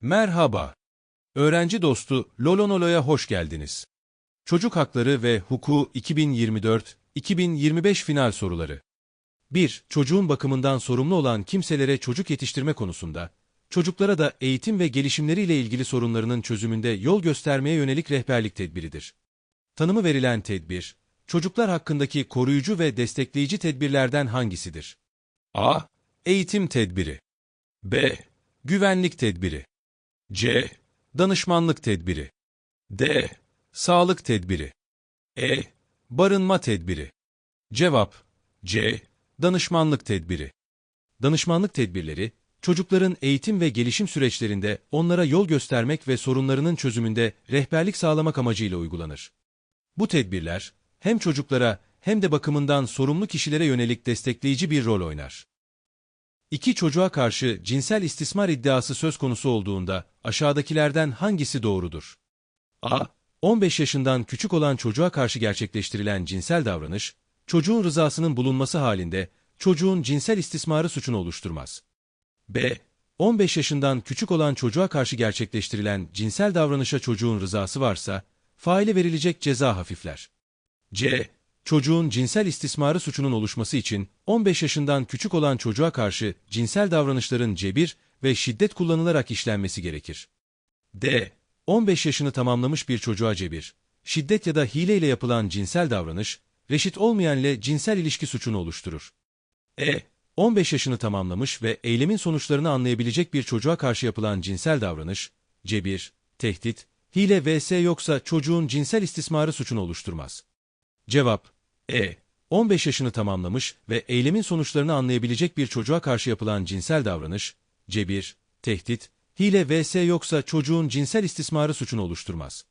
Merhaba. Öğrenci dostu Lolonolo'ya hoş geldiniz. Çocuk Hakları ve Hukuku 2024-2025 final soruları. 1. Çocuğun bakımından sorumlu olan kimselere çocuk yetiştirme konusunda, çocuklara da eğitim ve gelişimleriyle ilgili sorunlarının çözümünde yol göstermeye yönelik rehberlik tedbiridir. Tanımı verilen tedbir, çocuklar hakkındaki koruyucu ve destekleyici tedbirlerden hangisidir? A. Eğitim tedbiri. B. Güvenlik tedbiri. C. Danışmanlık tedbiri. D. Sağlık tedbiri. E. Barınma tedbiri. Cevap C. Danışmanlık tedbiri. Danışmanlık tedbirleri, çocukların eğitim ve gelişim süreçlerinde onlara yol göstermek ve sorunlarının çözümünde rehberlik sağlamak amacıyla uygulanır. Bu tedbirler, hem çocuklara hem de bakımından sorumlu kişilere yönelik destekleyici bir rol oynar. İki çocuğa karşı cinsel istismar iddiası söz konusu olduğunda aşağıdakilerden hangisi doğrudur? A. 15 yaşından küçük olan çocuğa karşı gerçekleştirilen cinsel davranış, çocuğun rızasının bulunması halinde çocuğun cinsel istismarı suçunu oluşturmaz. B. 15 yaşından küçük olan çocuğa karşı gerçekleştirilen cinsel davranışa çocuğun rızası varsa, faile verilecek ceza hafifler. C. Çocuğun cinsel istismarı suçunun oluşması için 15 yaşından küçük olan çocuğa karşı cinsel davranışların cebir ve şiddet kullanılarak işlenmesi gerekir. D. 15 yaşını tamamlamış bir çocuğa cebir, şiddet ya da hileyle yapılan cinsel davranış, reşit olmayanla cinsel ilişki suçunu oluşturur. E. 15 yaşını tamamlamış ve eylemin sonuçlarını anlayabilecek bir çocuğa karşı yapılan cinsel davranış, cebir, tehdit, hile vs yoksa çocuğun cinsel istismarı suçunu oluşturmaz. Cevap E. 15 yaşını tamamlamış ve eylemin sonuçlarını anlayabilecek bir çocuğa karşı yapılan cinsel davranış, cebir, tehdit, hile vs yoksa çocuğun cinsel istismarı suçunu oluşturmaz.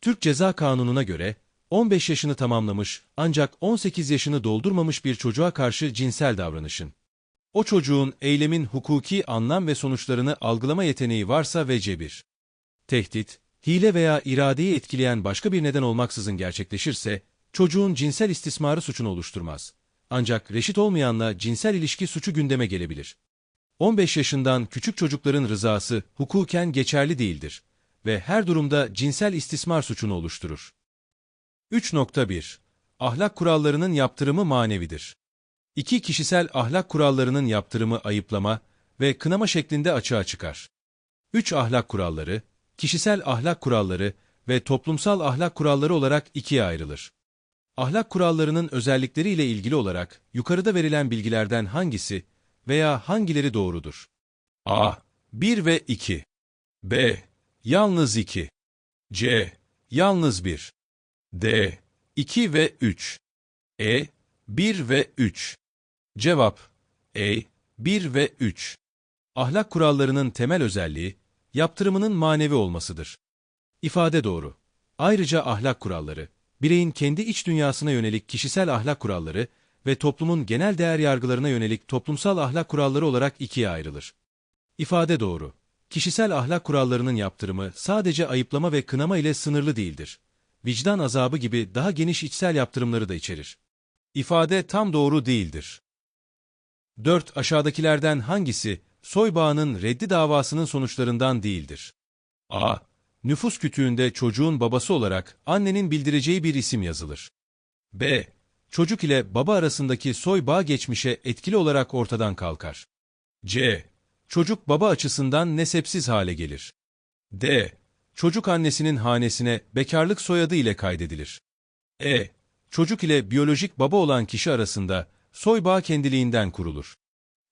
Türk Ceza Kanunu'na göre 15 yaşını tamamlamış ancak 18 yaşını doldurmamış bir çocuğa karşı cinsel davranışın, o çocuğun eylemin hukuki anlam ve sonuçlarını algılama yeteneği varsa ve cebir, tehdit, hile veya iradeyi etkileyen başka bir neden olmaksızın gerçekleşirse, çocuğun cinsel istismarı suçunu oluşturmaz. Ancak reşit olmayanla cinsel ilişki suçu gündeme gelebilir. 15 yaşından küçük çocukların rızası hukuken geçerli değildir ve her durumda cinsel istismar suçunu oluşturur. 3.1 Ahlak kurallarının yaptırımı manevidir. İki kişisel ahlak kurallarının yaptırımı ayıplama ve kınama şeklinde açığa çıkar. 3 ahlak kuralları, kişisel ahlak kuralları ve toplumsal ahlak kuralları olarak ikiye ayrılır. Ahlak kurallarının özellikleriyle ilgili olarak yukarıda verilen bilgilerden hangisi veya hangileri doğrudur? A. 1 ve 2 B. Yalnız 2 C. Yalnız 1 D. 2 ve 3 E. 1 ve 3 Cevap E. 1 ve 3 Ahlak kurallarının temel özelliği, yaptırımının manevi olmasıdır. İfade doğru. Ayrıca ahlak kuralları, bireyin kendi iç dünyasına yönelik kişisel ahlak kuralları ve toplumun genel değer yargılarına yönelik toplumsal ahlak kuralları olarak ikiye ayrılır. İfade doğru. Kişisel ahlak kurallarının yaptırımı sadece ayıplama ve kınama ile sınırlı değildir. Vicdan azabı gibi daha geniş içsel yaptırımları da içerir. İfade tam doğru değildir. 4. Aşağıdakilerden hangisi soybağının reddi davasının sonuçlarından değildir? A. Nüfus kütüğünde çocuğun babası olarak annenin bildireceği bir isim yazılır. B. Çocuk ile baba arasındaki soy bağ geçmişe etkili olarak ortadan kalkar. C. Çocuk baba açısından nesepsiz hale gelir. D. Çocuk annesinin hanesine bekarlık soyadı ile kaydedilir. E. Çocuk ile biyolojik baba olan kişi arasında soy bağ kendiliğinden kurulur.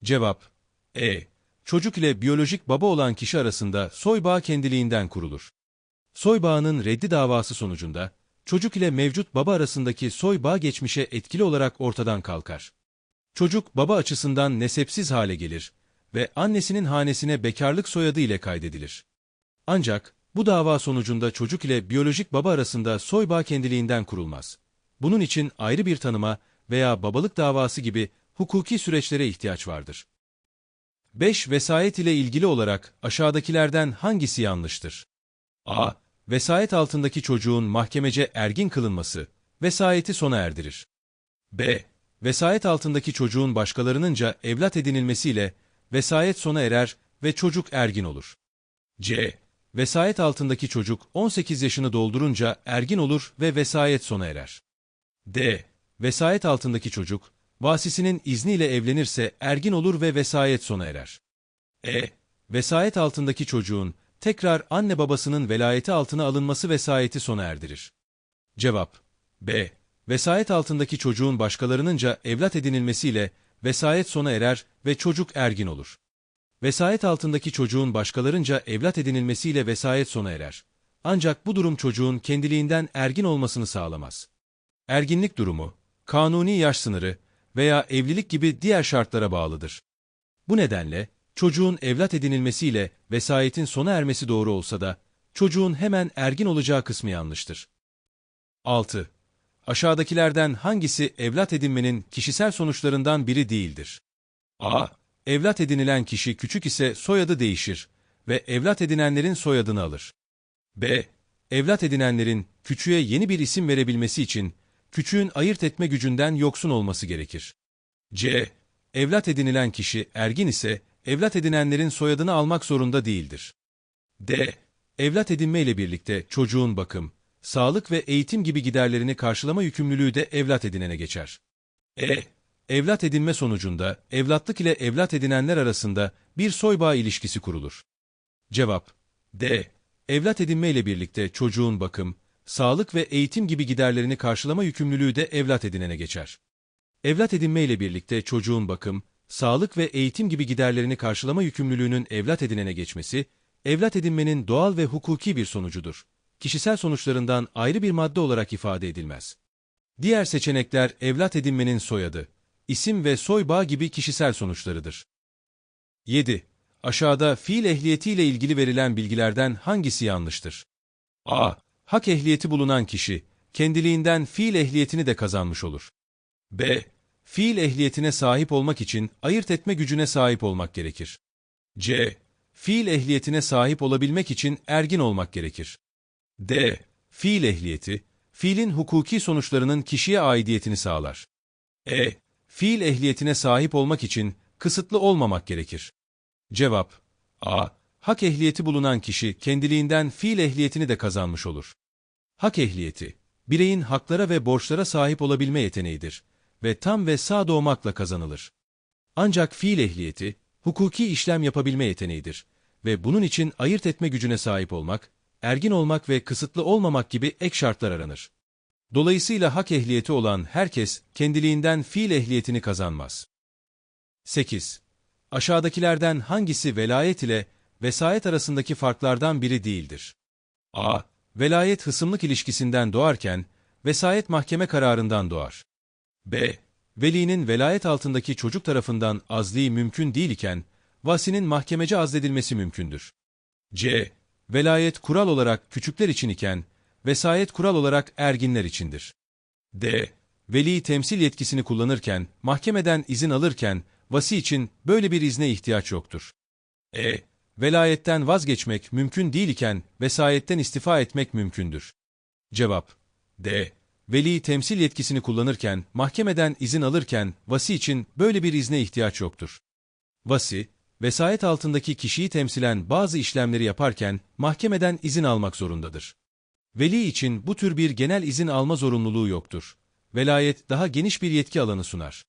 Cevap E. Çocuk ile biyolojik baba olan kişi arasında soy bağ kendiliğinden kurulur. Soy bağının reddi davası sonucunda, çocuk ile mevcut baba arasındaki soy bağ geçmişe etkili olarak ortadan kalkar. Çocuk baba açısından nesepsiz hale gelir ve annesinin hanesine bekarlık soyadı ile kaydedilir. Ancak bu dava sonucunda çocuk ile biyolojik baba arasında soy bağ kendiliğinden kurulmaz. Bunun için ayrı bir tanıma veya babalık davası gibi hukuki süreçlere ihtiyaç vardır. 5. Vesayet ile ilgili olarak aşağıdakilerden hangisi yanlıştır? A. Vesayet altındaki çocuğun mahkemece ergin kılınması, vesayeti sona erdirir. B. Vesayet altındaki çocuğun başkalarınınca evlat edinilmesiyle vesayet sona erer ve çocuk ergin olur. C. Vesayet altındaki çocuk 18 yaşını doldurunca ergin olur ve vesayet sona erer. D. Vesayet altındaki çocuk, vasisinin izniyle evlenirse ergin olur ve vesayet sona erer. E. Vesayet altındaki çocuğun tekrar anne babasının velayeti altına alınması vesayeti sona erdirir. Cevap B. Vesayet altındaki çocuğun başkalarınınca evlat edinilmesiyle vesayet sona erer ve çocuk ergin olur. Vesayet altındaki çocuğun başkalarınca evlat edinilmesiyle vesayet sona erer. Ancak bu durum çocuğun kendiliğinden ergin olmasını sağlamaz. Erginlik durumu, kanuni yaş sınırı veya evlilik gibi diğer şartlara bağlıdır. Bu nedenle çocuğun evlat edinilmesiyle vesayetin sona ermesi doğru olsa da çocuğun hemen ergin olacağı kısmı yanlıştır. 6. Aşağıdakilerden hangisi evlat edinmenin kişisel sonuçlarından biri değildir? A. Evlat edinilen kişi küçük ise soyadı değişir ve evlat edinenlerin soyadını alır. B. Evlat edinenlerin küçüğe yeni bir isim verebilmesi için küçüğün ayırt etme gücünden yoksun olması gerekir. C. Evlat edinilen kişi ergin ise evlat edinenlerin soyadını almak zorunda değildir. D. Evlat edinme ile birlikte çocuğun bakım, sağlık ve eğitim gibi giderlerini karşılama yükümlülüğü de evlat edinene geçer. E. Evlat edinme sonucunda evlatlık ile evlat edinenler arasında bir soybağ ilişkisi kurulur. Cevap D. Evlat edinme ile birlikte çocuğun bakım, sağlık ve eğitim gibi giderlerini karşılama yükümlülüğü de evlat edinene geçer. Evlat edinme ile birlikte çocuğun bakım, sağlık ve eğitim gibi giderlerini karşılama yükümlülüğünün evlat edinene geçmesi, evlat edinmenin doğal ve hukuki bir sonucudur. Kişisel sonuçlarından ayrı bir madde olarak ifade edilmez. Diğer seçenekler evlat edinmenin soyadı, isim ve soy bağ gibi kişisel sonuçlarıdır. 7. Aşağıda fiil ehliyetiyle ilgili verilen bilgilerden hangisi yanlıştır? A. Hak ehliyeti bulunan kişi, kendiliğinden fiil ehliyetini de kazanmış olur. B. Fiil ehliyetine sahip olmak için ayırt etme gücüne sahip olmak gerekir. C. Fiil ehliyetine sahip olabilmek için ergin olmak gerekir. D. Fiil ehliyeti, fiilin hukuki sonuçlarının kişiye aidiyetini sağlar. E. Fiil ehliyetine sahip olmak için kısıtlı olmamak gerekir. Cevap A. Hak ehliyeti bulunan kişi kendiliğinden fiil ehliyetini de kazanmış olur. Hak ehliyeti, bireyin haklara ve borçlara sahip olabilme yeteneğidir ve tam ve sağ doğmakla kazanılır. Ancak fiil ehliyeti, hukuki işlem yapabilme yeteneğidir ve bunun için ayırt etme gücüne sahip olmak, ergin olmak ve kısıtlı olmamak gibi ek şartlar aranır. Dolayısıyla hak ehliyeti olan herkes kendiliğinden fiil ehliyetini kazanmaz. 8. Aşağıdakilerden hangisi velayet ile vesayet arasındaki farklardan biri değildir? A. Velayet hısımlık ilişkisinden doğarken, vesayet mahkeme kararından doğar. B. Velinin velayet altındaki çocuk tarafından azli mümkün değil iken, vasinin mahkemece azledilmesi mümkündür. C. Velayet kural olarak küçükler için iken, vesayet kural olarak erginler içindir. D. Veli temsil yetkisini kullanırken, mahkemeden izin alırken, vasi için böyle bir izne ihtiyaç yoktur. E. Velayetten vazgeçmek mümkün değil iken, vesayetten istifa etmek mümkündür. Cevap D. Veli temsil yetkisini kullanırken, mahkemeden izin alırken, vasi için böyle bir izne ihtiyaç yoktur. Vasi, vesayet altındaki kişiyi temsilen bazı işlemleri yaparken, mahkemeden izin almak zorundadır. Veli için bu tür bir genel izin alma zorunluluğu yoktur. Velayet daha geniş bir yetki alanı sunar.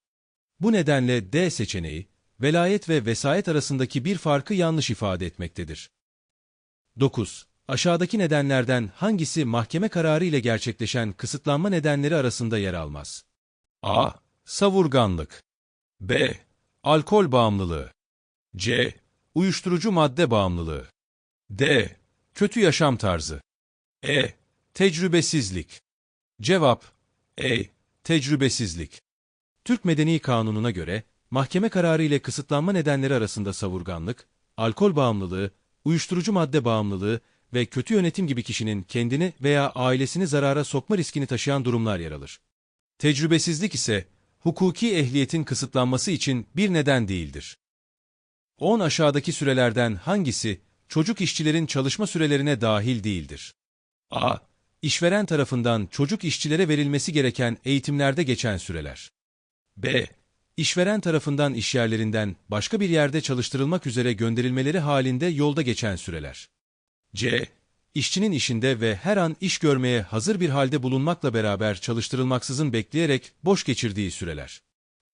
Bu nedenle D seçeneği, velayet ve vesayet arasındaki bir farkı yanlış ifade etmektedir. 9. Aşağıdaki nedenlerden hangisi mahkeme kararı ile gerçekleşen kısıtlanma nedenleri arasında yer almaz? A. Savurganlık B. Alkol bağımlılığı C. Uyuşturucu madde bağımlılığı D. Kötü yaşam tarzı E. Tecrübesizlik Cevap E. Tecrübesizlik Türk Medeni Kanunu'na göre, mahkeme kararı ile kısıtlanma nedenleri arasında savurganlık, alkol bağımlılığı, uyuşturucu madde bağımlılığı ve kötü yönetim gibi kişinin kendini veya ailesini zarara sokma riskini taşıyan durumlar yer alır. Tecrübesizlik ise, hukuki ehliyetin kısıtlanması için bir neden değildir. 10 aşağıdaki sürelerden hangisi, çocuk işçilerin çalışma sürelerine dahil değildir? A. İşveren tarafından çocuk işçilere verilmesi gereken eğitimlerde geçen süreler. B. İşveren tarafından işyerlerinden başka bir yerde çalıştırılmak üzere gönderilmeleri halinde yolda geçen süreler. C. İşçinin işinde ve her an iş görmeye hazır bir halde bulunmakla beraber çalıştırılmaksızın bekleyerek boş geçirdiği süreler.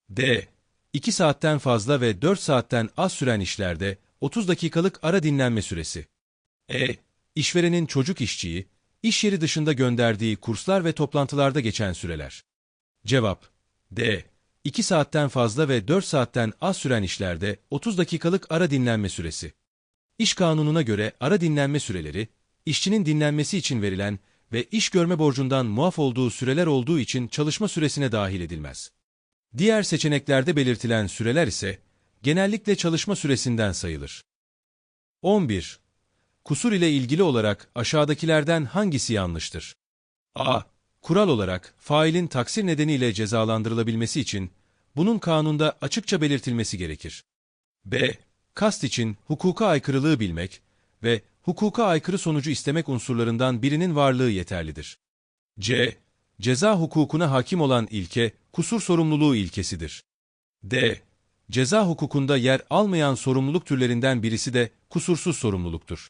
D. 2 saatten fazla ve 4 saatten az süren işlerde 30 dakikalık ara dinlenme süresi. E. İşverenin çocuk işçiyi, iş yeri dışında gönderdiği kurslar ve toplantılarda geçen süreler. Cevap D. 2 saatten fazla ve 4 saatten az süren işlerde 30 dakikalık ara dinlenme süresi. İş kanununa göre ara dinlenme süreleri, işçinin dinlenmesi için verilen ve iş görme borcundan muaf olduğu süreler olduğu için çalışma süresine dahil edilmez. Diğer seçeneklerde belirtilen süreler ise genellikle çalışma süresinden sayılır. 11. Kusur ile ilgili olarak aşağıdakilerden hangisi yanlıştır? A. Kural olarak failin taksir nedeniyle cezalandırılabilmesi için bunun kanunda açıkça belirtilmesi gerekir. B. Kast için hukuka aykırılığı bilmek ve hukuka aykırı sonucu istemek unsurlarından birinin varlığı yeterlidir. C. Ceza hukukuna hakim olan ilke, kusur sorumluluğu ilkesidir. D. Ceza hukukunda yer almayan sorumluluk türlerinden birisi de kusursuz sorumluluktur.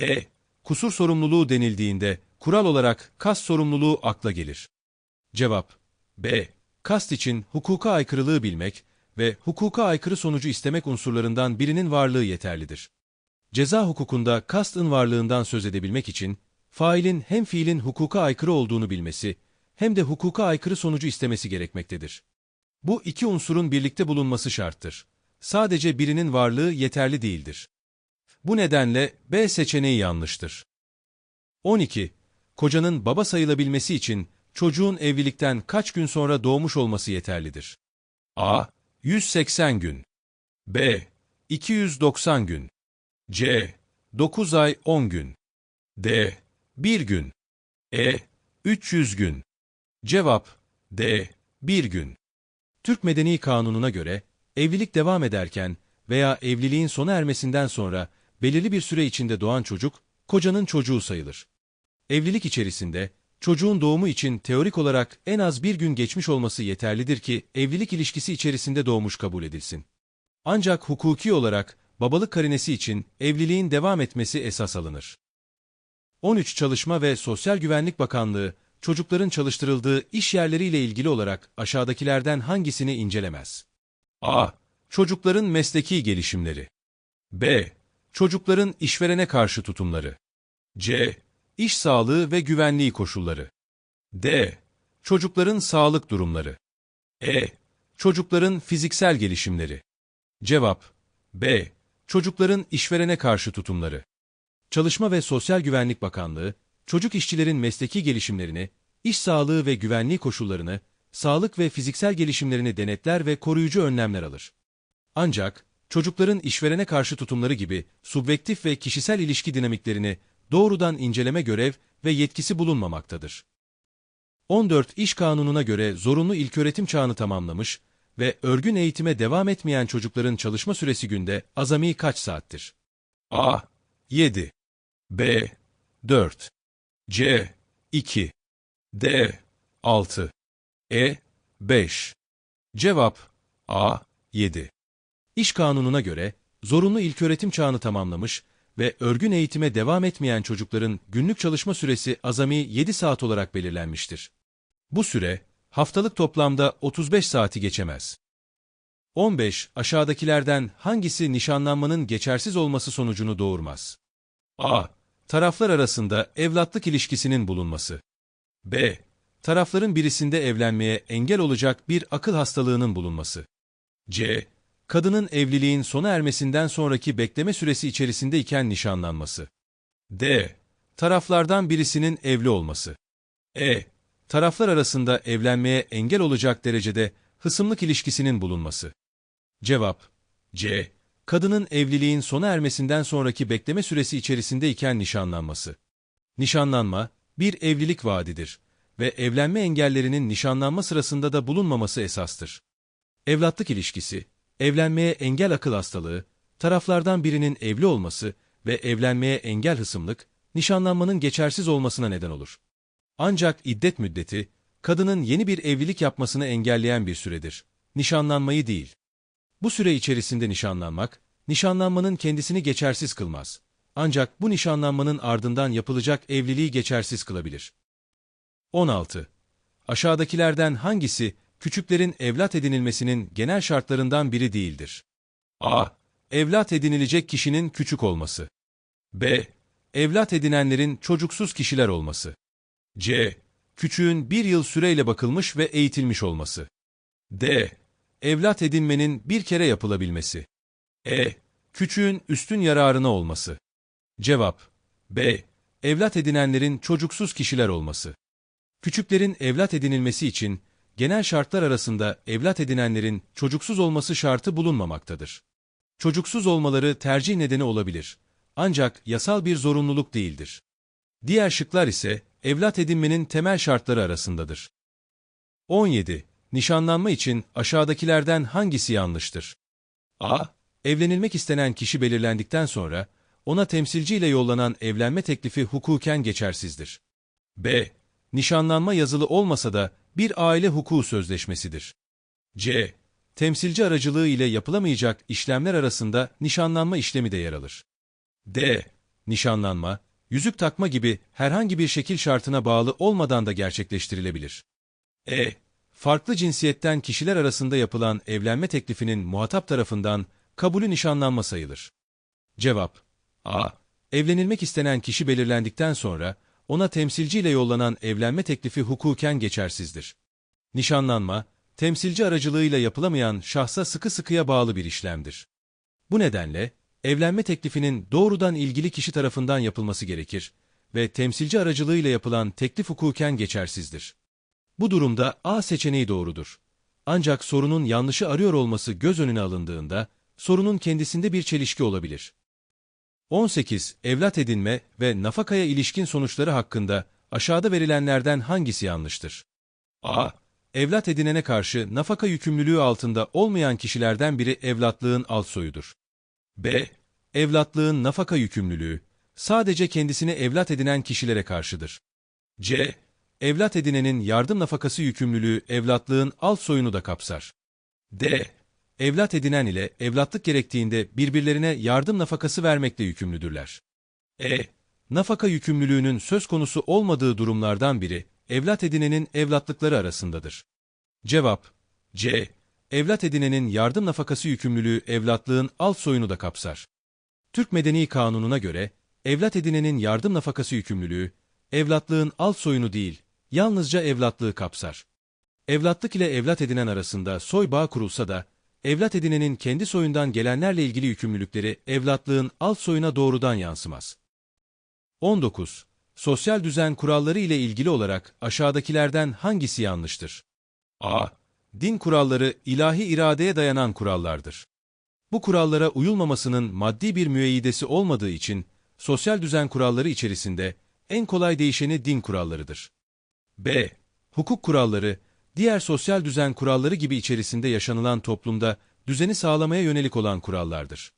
E. Kusur sorumluluğu denildiğinde kural olarak kast sorumluluğu akla gelir. Cevap B. Kast için hukuka aykırılığı bilmek ve hukuka aykırı sonucu istemek unsurlarından birinin varlığı yeterlidir. Ceza hukukunda kastın varlığından söz edebilmek için, failin hem fiilin hukuka aykırı olduğunu bilmesi, hem de hukuka aykırı sonucu istemesi gerekmektedir. Bu iki unsurun birlikte bulunması şarttır. Sadece birinin varlığı yeterli değildir. Bu nedenle B seçeneği yanlıştır. 12. Kocanın baba sayılabilmesi için çocuğun evlilikten kaç gün sonra doğmuş olması yeterlidir? A. 180 gün. B. 290 gün. C. 9 ay 10 gün. D. 1 gün. E. 300 gün. Cevap D. 1 gün. Türk Medeni Kanunu'na göre evlilik devam ederken veya evliliğin sona ermesinden sonra belirli bir süre içinde doğan çocuk kocanın çocuğu sayılır. Evlilik içerisinde çocuğun doğumu için teorik olarak en az bir gün geçmiş olması yeterlidir ki evlilik ilişkisi içerisinde doğmuş kabul edilsin. Ancak hukuki olarak babalık karinesi için evliliğin devam etmesi esas alınır. 13 Çalışma ve Sosyal Güvenlik Bakanlığı, çocukların çalıştırıldığı iş yerleriyle ilgili olarak aşağıdakilerden hangisini incelemez? A. Çocukların mesleki gelişimleri. B. Çocukların işverene karşı tutumları. C. İş sağlığı ve güvenliği koşulları. D. Çocukların sağlık durumları. E. Çocukların fiziksel gelişimleri. Cevap B. Çocukların işverene karşı tutumları. Çalışma ve Sosyal Güvenlik Bakanlığı, çocuk işçilerin mesleki gelişimlerini, iş sağlığı ve güvenliği koşullarını, sağlık ve fiziksel gelişimlerini denetler ve koruyucu önlemler alır. Ancak, çocukların işverene karşı tutumları gibi subjektif ve kişisel ilişki dinamiklerini doğrudan inceleme görev ve yetkisi bulunmamaktadır. 14 İş Kanunu'na göre zorunlu ilköğretim çağını tamamlamış ve örgün eğitime devam etmeyen çocukların çalışma süresi günde azami kaç saattir? A. 7 B. 4 C. 2 D. 6 E. 5 Cevap A. 7 İş kanununa göre zorunlu ilköğretim çağını tamamlamış ve örgün eğitime devam etmeyen çocukların günlük çalışma süresi azami 7 saat olarak belirlenmiştir. Bu süre haftalık toplamda 35 saati geçemez. 15. Aşağıdakilerden hangisi nişanlanmanın geçersiz olması sonucunu doğurmaz? A. Taraflar arasında evlatlık ilişkisinin bulunması. B. Tarafların birisinde evlenmeye engel olacak bir akıl hastalığının bulunması. C. Kadının evliliğin sona ermesinden sonraki bekleme süresi içerisinde iken nişanlanması. D. Taraflardan birisinin evli olması. E. Taraflar arasında evlenmeye engel olacak derecede hısımlık ilişkisinin bulunması. Cevap C. Kadının evliliğin sona ermesinden sonraki bekleme süresi içerisinde iken nişanlanması. Nişanlanma, bir evlilik vaadidir ve evlenme engellerinin nişanlanma sırasında da bulunmaması esastır. Evlatlık ilişkisi, evlenmeye engel akıl hastalığı, taraflardan birinin evli olması ve evlenmeye engel hısımlık, nişanlanmanın geçersiz olmasına neden olur. Ancak iddet müddeti, kadının yeni bir evlilik yapmasını engelleyen bir süredir. Nişanlanmayı değil. Bu süre içerisinde nişanlanmak, nişanlanmanın kendisini geçersiz kılmaz. ancak bu nişanlanmanın ardından yapılacak evliliği geçersiz kılabilir. 16. Aşağıdakilerden hangisi küçüklerin evlat edinilmesinin genel şartlarından biri değildir? A. Evlat edinilecek kişinin küçük olması. B. Evlat edinenlerin çocuksuz kişiler olması. C. Küçüğün bir yıl süreyle bakılmış ve eğitilmiş olması. D. Evlat edinmenin bir kere yapılabilmesi. E. Küçüğün üstün yararına olması. Cevap B. Evlat edinenlerin çocuksuz kişiler olması. Küçüklerin evlat edinilmesi için genel şartlar arasında evlat edinenlerin çocuksuz olması şartı bulunmamaktadır. Çocuksuz olmaları tercih nedeni olabilir. Ancak yasal bir zorunluluk değildir. Diğer şıklar ise evlat edinmenin temel şartları arasındadır. 17. Nişanlanma için aşağıdakilerden hangisi yanlıştır? A. Evlenilmek istenen kişi belirlendikten sonra ona temsilciyle yollanan evlenme teklifi hukuken geçersizdir. B. Nişanlanma yazılı olmasa da bir aile hukuku sözleşmesidir. C. Temsilci aracılığı ile yapılamayacak işlemler arasında nişanlanma işlemi de yer alır. D. Nişanlanma, yüzük takma gibi herhangi bir şekil şartına bağlı olmadan da gerçekleştirilebilir. E. Farklı cinsiyetten kişiler arasında yapılan evlenme teklifinin muhatap tarafından kabulü nişanlanma sayılır. Cevap A. Evlenilmek istenen kişi belirlendikten sonra ona temsilciyle yollanan evlenme teklifi hukuken geçersizdir. Nişanlanma, temsilci aracılığıyla yapılamayan şahsa sıkı sıkıya bağlı bir işlemdir. Bu nedenle evlenme teklifinin doğrudan ilgili kişi tarafından yapılması gerekir ve temsilci aracılığıyla yapılan teklif hukuken geçersizdir. Bu durumda A seçeneği doğrudur. Ancak sorunun yanlışı arıyor olması göz önüne alındığında sorunun kendisinde bir çelişki olabilir. 18. Evlat edinme ve nafakaya ilişkin sonuçları hakkında aşağıda verilenlerden hangisi yanlıştır? A. Evlat edinene karşı nafaka yükümlülüğü altında olmayan kişilerden biri evlatlığın alt soyudur. B. Evlatlığın nafaka yükümlülüğü sadece kendisini evlat edinen kişilere karşıdır. C. Evlat edinenin yardım nafakası yükümlülüğü evlatlığın alt soyunu da kapsar. D evlat edinen ile evlatlık gerektiğinde birbirlerine yardım nafakası vermekle yükümlüdürler. E. Nafaka yükümlülüğünün söz konusu olmadığı durumlardan biri, evlat edinenin evlatlıkları arasındadır. Cevap C. Evlat edinenin yardım nafakası yükümlülüğü evlatlığın alt soyunu da kapsar. Türk Medeni Kanunu'na göre, evlat edinenin yardım nafakası yükümlülüğü, evlatlığın alt soyunu değil, yalnızca evlatlığı kapsar. Evlatlık ile evlat edinen arasında soy bağı kurulsa da, evlat edinenin kendi soyundan gelenlerle ilgili yükümlülükleri evlatlığın alt soyuna doğrudan yansımaz. 19. Sosyal düzen kuralları ile ilgili olarak aşağıdakilerden hangisi yanlıştır? A. Din kuralları ilahi iradeye dayanan kurallardır. Bu kurallara uyulmamasının maddi bir müeyyidesi olmadığı için sosyal düzen kuralları içerisinde en kolay değişeni din kurallarıdır. B. Hukuk kuralları diğer sosyal düzen kuralları gibi içerisinde yaşanılan toplumda düzeni sağlamaya yönelik olan kurallardır.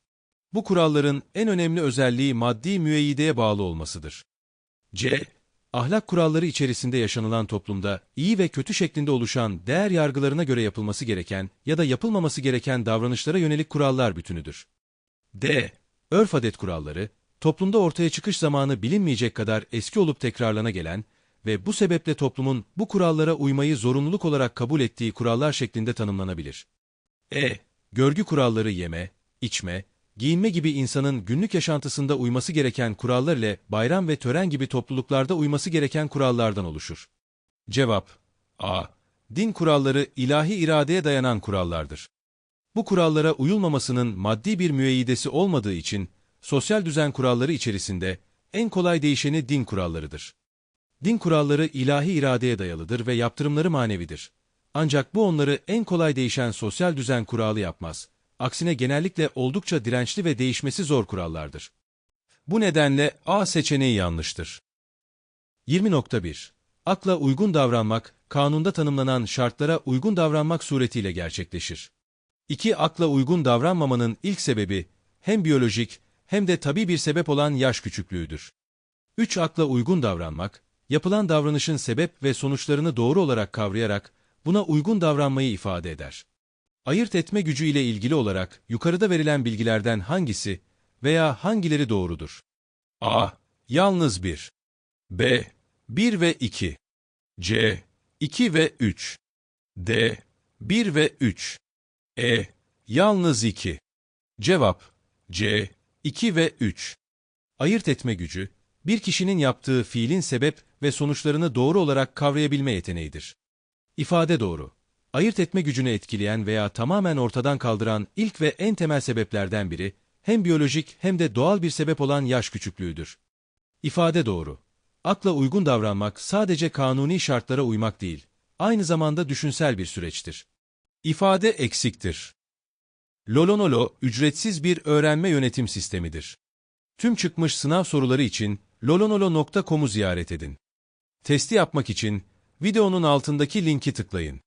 Bu kuralların en önemli özelliği maddi müeyyideye bağlı olmasıdır. C. Ahlak kuralları içerisinde yaşanılan toplumda iyi ve kötü şeklinde oluşan değer yargılarına göre yapılması gereken ya da yapılmaması gereken davranışlara yönelik kurallar bütünüdür. D. Örf adet kuralları, toplumda ortaya çıkış zamanı bilinmeyecek kadar eski olup tekrarlana gelen ve bu sebeple toplumun bu kurallara uymayı zorunluluk olarak kabul ettiği kurallar şeklinde tanımlanabilir. E. Görgü kuralları yeme, içme, giyinme gibi insanın günlük yaşantısında uyması gereken kurallar ile bayram ve tören gibi topluluklarda uyması gereken kurallardan oluşur. Cevap A. Din kuralları ilahi iradeye dayanan kurallardır. Bu kurallara uyulmamasının maddi bir müeyyidesi olmadığı için sosyal düzen kuralları içerisinde en kolay değişeni din kurallarıdır. Din kuralları ilahi iradeye dayalıdır ve yaptırımları manevidir. Ancak bu onları en kolay değişen sosyal düzen kuralı yapmaz. Aksine genellikle oldukça dirençli ve değişmesi zor kurallardır. Bu nedenle A seçeneği yanlıştır. 20.1 Akla uygun davranmak, kanunda tanımlanan şartlara uygun davranmak suretiyle gerçekleşir. 2. Akla uygun davranmamanın ilk sebebi, hem biyolojik hem de tabi bir sebep olan yaş küçüklüğüdür. 3. Akla uygun davranmak, yapılan davranışın sebep ve sonuçlarını doğru olarak kavrayarak buna uygun davranmayı ifade eder. Ayırt etme gücü ile ilgili olarak yukarıda verilen bilgilerden hangisi veya hangileri doğrudur? A. Yalnız 1. B. 1 ve 2. C. 2 ve 3. D. 1 ve 3. E. Yalnız 2. Cevap C. 2 ve 3. Ayırt etme gücü, bir kişinin yaptığı fiilin sebep ve sonuçlarını doğru olarak kavrayabilme yeteneğidir. İfade doğru. Ayırt etme gücünü etkileyen veya tamamen ortadan kaldıran ilk ve en temel sebeplerden biri, hem biyolojik hem de doğal bir sebep olan yaş küçüklüğüdür. İfade doğru. Akla uygun davranmak sadece kanuni şartlara uymak değil, aynı zamanda düşünsel bir süreçtir. İfade eksiktir. Lolonolo, ücretsiz bir öğrenme yönetim sistemidir. Tüm çıkmış sınav soruları için lolonolo.com'u ziyaret edin. Testi yapmak için videonun altındaki linki tıklayın.